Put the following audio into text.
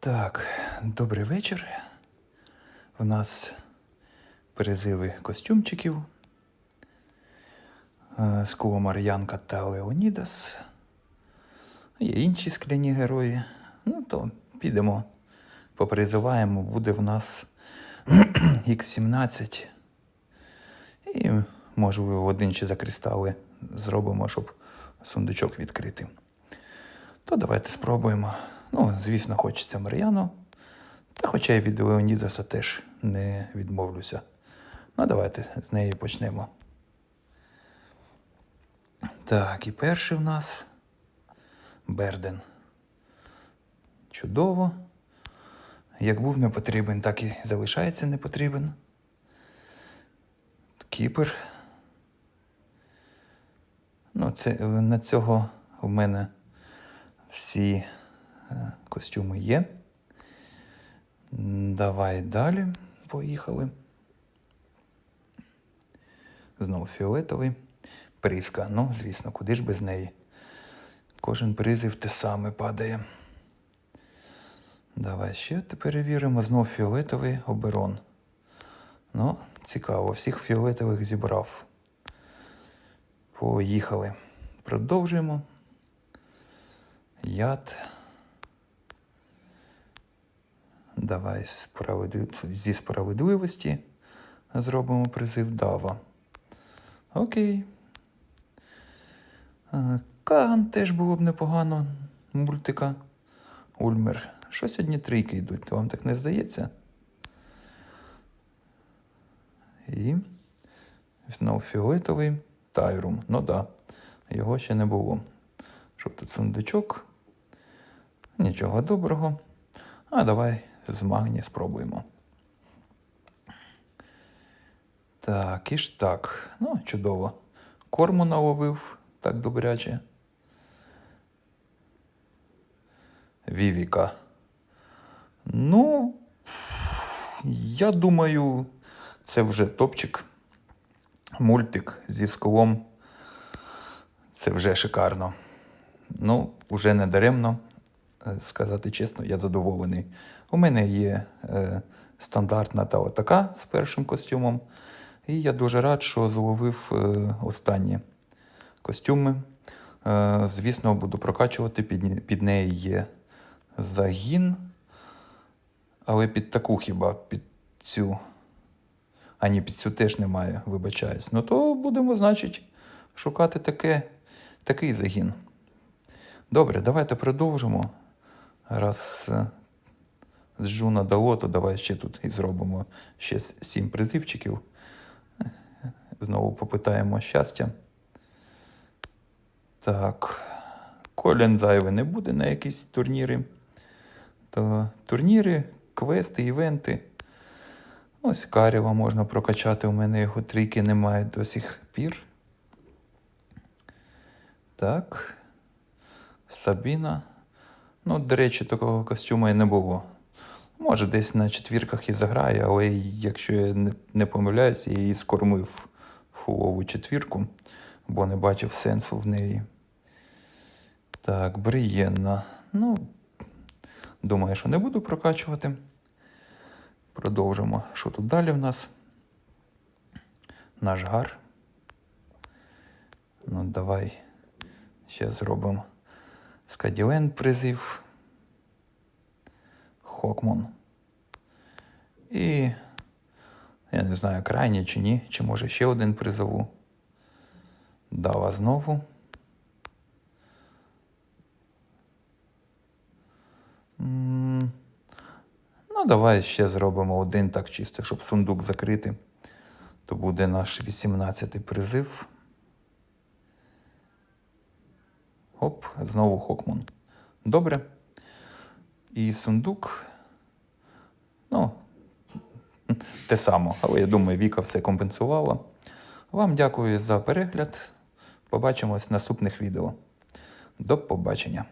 Так, добрий вечір. У нас призиви костюмчиків е, Куо Мар'янка та Леонідас. Є інші скляні герої. Ну, то підемо, попризиваємо. Буде в нас Х17. І, можливо, один чи за кристали зробимо, щоб сундучок відкрити. То давайте спробуємо. Ну, звісно, хочеться Мар'яну. Та хоча я від Леонідаса теж не відмовлюся. Ну, давайте з неї почнемо. Так, і перший в нас Берден. Чудово. Як був не потрібен, так і залишається не потрібен. Кіпер. Ну, це на цього в мене всі костюми є. Давай далі. Поїхали. Знову фіолетовий. Пріска. Ну, звісно, куди ж без неї. Кожен призив те саме падає. Давай ще перевіримо. Знов фіолетовий оберон. Ну, цікаво, всіх фіолетових зібрав. Поїхали. Продовжуємо. Яд. Давай справедли- зі справедливості зробимо призив Дава. Окей. Е, Каган теж було б непогано. Мультика. Ульмер. Що сьогодні трійки йдуть? Вам так не здається? І знову фіолетовий Тайрум. Ну да, його ще не було. Щоб тут сундучок. Нічого доброго. А давай з магні спробуємо. Так, і ж так. Ну, чудово. Корму наловив так добряче. Вівіка. Ну, я думаю, це вже топчик. Мультик зі склом. Це вже шикарно. Ну, уже не даремно. Е, Сказати чесно, я задоволений. У мене є е, стандартна та отака з першим костюмом. І я дуже рад, що зловив е, останні костюми. Е, звісно, буду прокачувати. Під, під неї є загін. Але під таку хіба під цю. А ні, під цю теж немає, вибачаюсь. Ну то будемо, значить, шукати таке, такий загін. Добре, давайте продовжимо. Раз е, з Жуна дало, то давай ще тут і зробимо ще сім призивчиків. Знову попитаємо щастя. Так. Колін зайве не буде на якісь турніри. То турніри, квести, івенти. Ось Каріва можна прокачати. У мене його трійки немає до сих пір. Так. Сабіна. Ну, до речі, такого костюму і не було. Може, десь на четвірках і заграє, але якщо я не, не помиляюся, я її скормив фулову четвірку, бо не бачив сенсу в неї. Так, Брієнна. Ну, думаю, що не буду прокачувати. Продовжимо. Що тут далі в нас? Наш гар. Ну, давай ще зробимо Скаділен призив. Хокмон. І я не знаю, крайній чи ні, чи може ще один призову. Дава знову. Ну, давай ще зробимо один так чисто, щоб сундук закрити. То буде наш 18-й призив. Оп, знову Хокмун. Добре. І сундук. Ну, те саме, але я думаю, Віка все компенсувала. Вам дякую за перегляд. Побачимось в наступних відео. До побачення.